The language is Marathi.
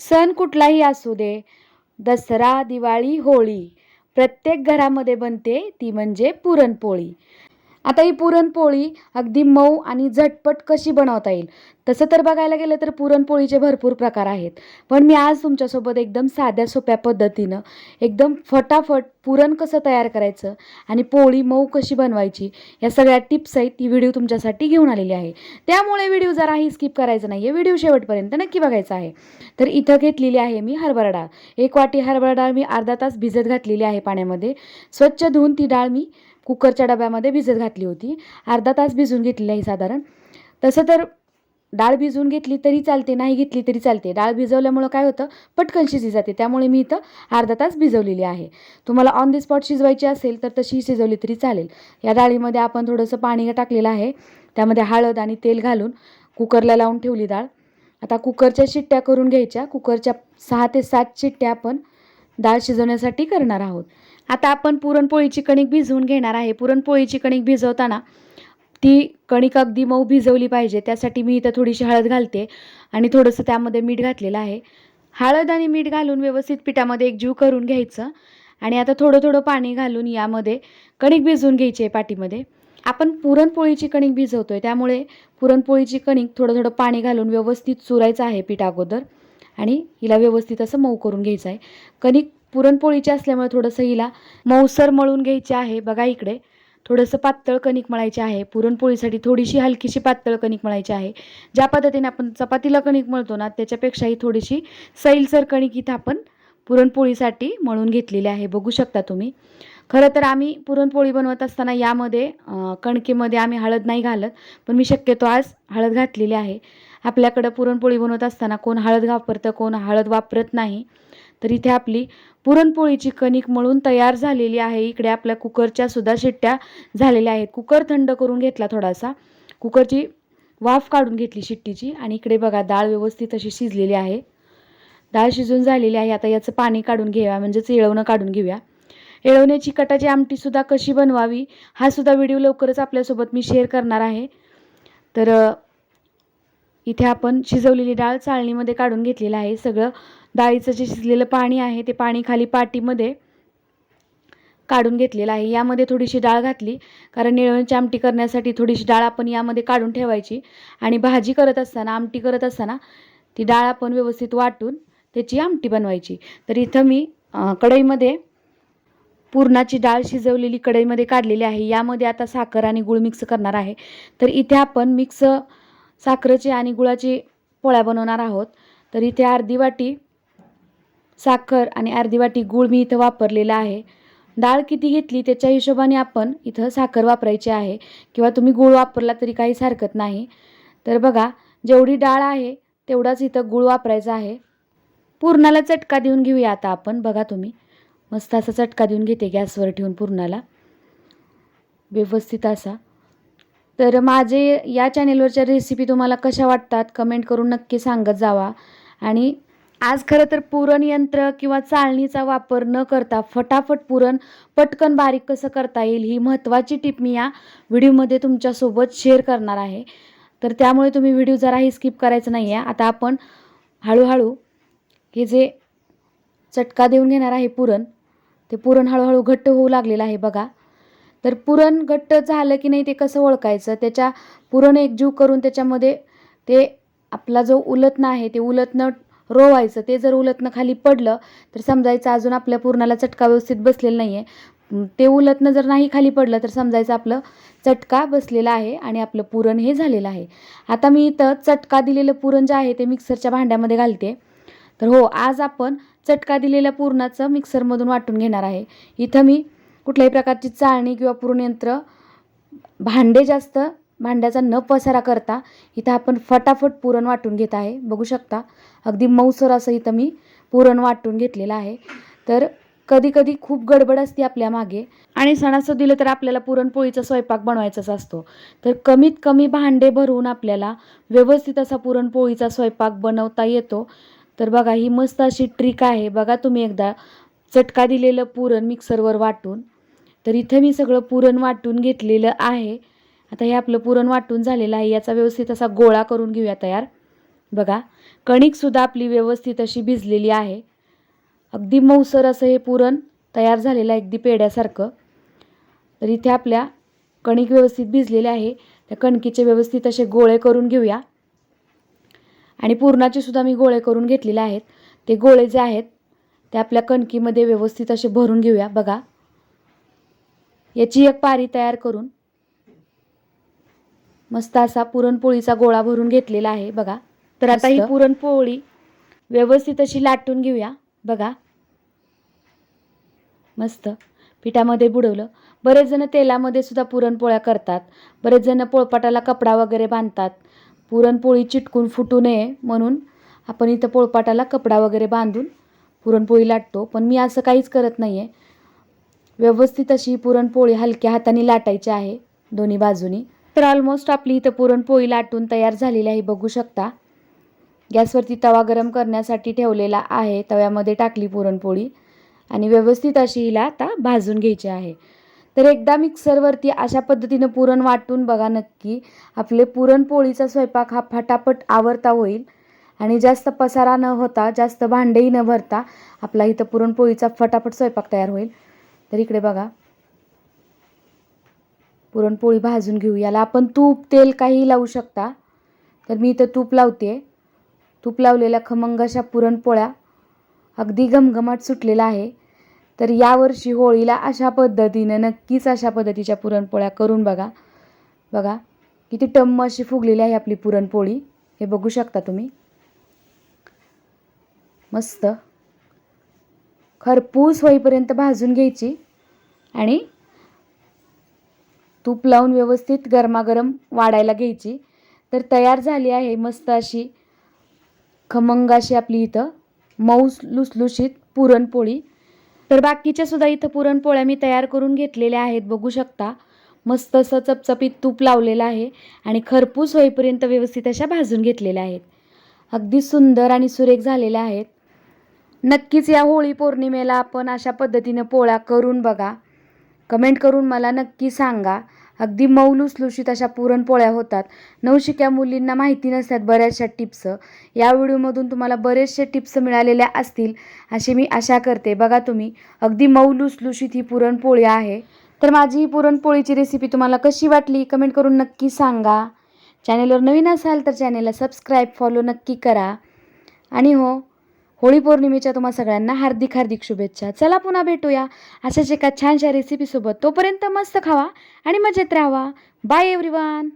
सण कुठलाही असू दे दसरा दिवाळी होळी प्रत्येक घरामध्ये बनते ती म्हणजे पुरणपोळी. आता ही पुरणपोळी अगदी मऊ आणि झटपट कशी बनवता येईल? तसं तर बघायला गेलं तर पुरणपोळीचे भरपूर प्रकार आहेत. पण मी आज तुमच्यासोबत एकदम साध्या सोप्या पद्धतीनं एकदम फटाफट पुरण कसं तयार करायचं आणि पोळी मऊ कशी बनवायची या सगळ्या टिप्स आहेत ती व्हिडिओ तुमच्यासाठी घेऊन आलेली आहे. त्यामुळे व्हिडिओ जराही स्किप करायचा नाही आहे व्हिडिओ शेवटपर्यंत नक्की बघायचा आहे. तर इथं घेतलेली आहे मी हरभरा डाळ. एक वाटी हरभरा डाळ मी अर्धा तास भिजत घातलेली आहे पाण्यामध्ये. स्वच्छ धुवून ती डाळ मी कुकरच्या डब्यामध्ये भिजत घातली होती. अर्धा तास भिजून घेतलेली आहे साधारण. तसं तर डाळ भिजवून घेतली तरी चालते नाही घेतली तरी चालते. डाळ भिजवल्यामुळं काय होतं? पटकन शिजी जाते. त्यामुळे मी इथं अर्धा तास भिजवलेली आहे. तुम्हाला ऑन दी स्पॉट शिजवायची असेल तर तशी शिजवली तरी चालेल. या डाळीमध्ये आपण थोडंसं पाणी टाकलेलं आहे. त्यामध्ये हळद आणि तेल घालून कुकरला लावून ठेवली डाळ. आता कुकरच्या शिट्ट्या करून घ्यायच्या. कुकरच्या सहा ते सात शिट्ट्या आपण डाळ शिजवण्यासाठी करणार आहोत. आता आपण पुरणपोळीची कणिक भिजवून घेणार आहे. पुरणपोळीची कणिक भिजवताना ती कणिक अगदी मऊ भिजवली पाहिजे. त्यासाठी मी इथं थोडीशी हळद घालते आणि थोडंसं त्यामध्ये मीठ घातलेलं आहे. हळद आणि मीठ घालून व्यवस्थित पिठामध्ये एकजीव करून घ्यायचं आणि आता थोडं थोडं पाणी घालून यामध्ये कणिक भिजवून घ्यायची आहे पाटीमध्ये आपण पुरणपोळीची कणिक भिजवतो आहे त्यामुळे पुरणपोळीची कणिक थोडं थोडं पाणी घालून व्यवस्थित चुरायचं आहे पीठ अगोदर आणि हिला व्यवस्थित असं मऊ करून घ्यायचं आहे. कणिक पुरणपोळीची असल्यामुळे थोडंसं हिला मऊसर मळून घ्यायची आहे. बघा इकडे. थोडंसं पातळ कणिक मळायचे आहे. पुरणपोळीसाठी थोडीशी हलकीशी पातळ कणिक मळायची आहे. ज्या पद्धतीने आपण चपातीला कणिक मळतो ना त्याच्यापेक्षाही थोडीशी सैलसर कणिक इथं आपण पुरणपोळीसाठी मळून घेतलेली आहे. बघू शकता तुम्ही. खरं तर आम्ही पुरणपोळी बनवत असताना यामध्ये कणकेमध्ये आम्ही हळद नाही घालत पण मी शक्यतो आज हळद घातलेली आहे. आपल्याकडं पुरणपोळी बनवत असताना कोण हळद वापरतं कोण हळद वापरत नाही. तर इथे आपली पुरणपोळीची कणिक मळून तयार झालेली आहे. इकडे आपल्या कुकरच्या सुद्धा शिट्ट्या झालेल्या आहेत. कुकर थंड करून घेतला थोडासा. कुकरची वाफ काढून घेतली शिट्टीची आणि इकडे बघा डाळ व्यवस्थित अशी शिजलेली आहे. डाळ शिजून झालेली आहे. आता याचं पाणी काढून घेऊया म्हणजेच येळवणं काढून घेऊया. येळवण्याची कटाची आमटीसुद्धा कशी बनवावी हा सुद्धा व्हिडिओ लवकरच आपल्यासोबत मी शेअर करणार आहे. तर इथे आपण शिजवलेली डाळ चाळणीमध्ये काढून घेतलेलं आहे. सगळं डाळीचं जे शिजलेलं पाणी आहे ते पाणी खाली पाटीमध्ये काढून घेतलेलं आहे. यामध्ये थोडीशी डाळ घातली कारण निळवणची आमटी करण्यासाठी थोडीशी डाळ आपण यामध्ये काढून ठेवायची. आणि भाजी करत असताना आमटी करत असताना ती डाळ आपण व्यवस्थित वाटून त्याची आमटी बनवायची. तर इथं मी कढईमध्ये पुरणाची डाळ शिजवलेली कढईमध्ये काढलेली आहे. यामध्ये आता साखर आणि गुळ मिक्स करणार आहे. तर इथे आपण मिक्स साखरेची आणि गुळाची पोळ्या बनवणार आहोत. तर इथे अर्धी वाटी साखर आणि अर्धी वाटी गूळ मी इथं वापरलेला आहे. डाळ किती घेतली त्याच्या हिशोबाने आपण इथं साखर वापरायची आहे. किंवा तुम्ही गूळ वापरला तरी काहीच हरकत नाही. तर बघा जेवढी डाळ आहे तेवढाच इथं गूळ वापरायचा आहे. पुरणाला चटका देऊन घेऊया आता आपण. बघा तुम्ही. मस्त असा चटका देऊन घेते गॅसवर ठेवून पुरणाला. व्यवस्थित असा. तर माझे या चॅनेलवरच्या रेसिपी तुम्हाला कशा वाटतात कमेंट करून नक्की सांगत जावा. आणि आज खरं तर पुरण यंत्र किंवा चाळणीचा वापर न करता फटाफट पुरण पटकन बारीक कसं करता येईल ही महत्त्वाची टिप मी या व्हिडिओमध्ये तुमच्यासोबत शेअर करणार आहे. तर त्यामुळे तुम्ही व्हिडिओ जराही स्किप करायचं नाही आहे आता आपण हळूहळू हे जे चटका देऊन घेणार आहे पुरण ते पुरण हळूहळू घट्ट होऊ लागलेलं आहे बघा. तर पुरण घट्ट झालं की नाही ते कसं ओळखायचं? त्याच्या पुरण एकजीव करून त्याच्यामध्ये ते आपला जो उलटणं आहे ते उलटणं रोवायचं. ते जर उलटणं खाली पडलं तर समजायचं अजून आपल्या पुरणाला चटका व्यवस्थित बसलेला नाही आहे ते उलटणं जर नाही खाली पडलं तर समजायचं आपलं चटका बसलेला आहे आणि आपलं पुरण हे झालेलं आहे. आता मी इथं चटका दिलेलं पुरण जे आहे ते मिक्सरच्या भांड्यामध्ये घालते. तर हो आज आपण चटका दिलेल्या पुरणाचं मिक्सरमधून वाटून घेणार आहे. इथं मी कुठल्याही प्रकारची चाळणी किंवा पुरणयंत्र भांडे जास्त भांड्याचा न पसारा करता इथं आपण फटाफट पुरण वाटून घेत आहे. बघू शकता अगदी मऊसर असं इथं मी पुरण वाटून घेतलेलं आहे. तर कधी कधी खूप गडबड असते आपल्या मागे आणि सणासं दिलं तर आपल्याला पुरणपोळीचा स्वयंपाक बनवायचाच असतो. तर कमीत कमी भांडे भरून आपल्याला व्यवस्थित असा पुरणपोळीचा स्वयंपाक बनवता येतो. तर बघा ही मस्त अशी ट्रिक आहे. बघा तुम्ही एकदा चटका दिलेलं पुरण मिक्सरवर वाटून. तर इथं मी सगळं पुरण वाटून घेतलेलं आहे. आता हे आपलं पुरण वाटून झालेलं आहे. याचा व्यवस्थित असा गोळा करून घेऊया तयार. बघा कणिकसुद्धा आपली व्यवस्थित अशी भिजलेली आहे. अगदी मऊसर असं हे पुरण तयार झालेलं आहे अगदी पेड्यासारखं. तर इथे आपल्या कणिक व्यवस्थित भिजलेले आहे. त्या कणकीचे व्यवस्थित असे गोळे करून घेऊया. आणि पुरणाचे सुद्धा मी गोळे करून घेतलेले आहेत. ते गोळे जे आहेत ते आपल्या कणकीमध्ये व्यवस्थित असे भरून घेऊया. बघा. याची एक पारी तयार करून मस्त असा पुरणपोळीचा गोळा भरून घेतलेला आहे बघा. तर आता ही. पुरणपोळी व्यवस्थित अशी लाटून घेऊया बघा. मस्त. पिठामध्ये बुडवलं. बरेच जण तेलामध्ये सुद्धा पुरणपोळ्या करतात. बरेच जण पोळपाटाला कपडा वगैरे बांधतात. पुरणपोळी चिटकून फुटू नये म्हणून आपण इथं पोळपाटाला कपडा वगैरे बांधून पुरणपोळी लाटतो. पण मी असं काहीच करत नाही आहे व्यवस्थित अशी पुरणपोळी हलक्या हाताने लाटायची आहे दोन्ही बाजूनी. तर ऑलमोस्ट आपली इथं पुरणपोळी लाटून तयार झालेली आहे बघू शकता. गॅसवरती तवा गरम करण्यासाठी ठेवलेला आहे तव्यामध्ये टाकली पुरणपोळी. आणि व्यवस्थित अशी हिला आता भाजून घ्यायची आहे. तर एकदा मिक्सरवरती अशा पद्धतीनं पुरण वाटून बघा नक्की. आपले पुरणपोळीचा स्वयंपाक हा फटाफट आवरता होईल. आणि जास्त पसारा न होता जास्त भांडेही न भरता आपला इथं पुरणपोळीचा फटाफट स्वयंपाक तयार होईल. तर इकडे बघा. पुरणपोळी भाजून घेऊ. याला आपण तूप तेल काही लावू शकता. तर मी इथं तूप लावते. तूप लावलेल्या खमंग अशा पुरणपोळ्या अगदी घमघमाट सुटलेला आहे. तर यावर्षी होळीला अशा पद्धतीनं नक्कीच अशा पद्धतीच्या पुरणपोळ्या करून बघा. बघा किती टम्म अशी फुगलेली आहे आपली पुरणपोळी. हे बघू शकता तुम्ही. मस्त. खरपूस होईपर्यंत भाजून घ्यायची आणि तूप लावून व्यवस्थित गरमागरम वाढायला घ्यायची. तर तयार झाली आहे मस्त अशी खमंग अशी आपली इथं मऊस लुसलुशीत पुरणपोळी. तर बाकीच्या सुद्धा इथं पुरणपोळ्या मी तयार करून घेतलेल्या आहेत बघू शकता. मस्त असं चपचपीत तूप लावलेलं आहे आणि खरपूस होईपर्यंत व्यवस्थित अशा भाजून घेतलेल्या आहेत. अगदी सुंदर आणि सुरेख झालेल्या आहेत. नक्कीच या होळी पौर्णिमेला आपण अशा पद्धतीनं पोळ्या करून बघा. कमेंट करून मला नक्की सांगा. अगदी मौल लुसलुशीत अशा पुरणपोळ्या होतात. नवशिक्या मुलींना माहिती नसतात बऱ्याचशा टिप्स. या व्हिडिओमधून तुम्हाला बरेचसे टिप्स मिळालेल्या असतील अशी मी आशा करते. बघा तुम्ही अगदी मौल लुसलुशीत ही पुरणपोळी आहे. तर माझी ही पुरणपोळीची रेसिपी तुम्हाला कशी वाटली? कमेंट करून नक्की सांगा. चॅनेलवर नवीन असाल तर चॅनेलला सबस्क्राईब फॉलो नक्की करा. आणि हो होळी पौर्णिमेच्या तुम्हा सगळ्यांना हार्दिक हार्दिक शुभेच्छा. चला पुन्हा भेटूया. अशाच एका छानशा रेसिपीसोबत तोपर्यंत मस्त खावा आणि मजेत राहावा. Bye everyone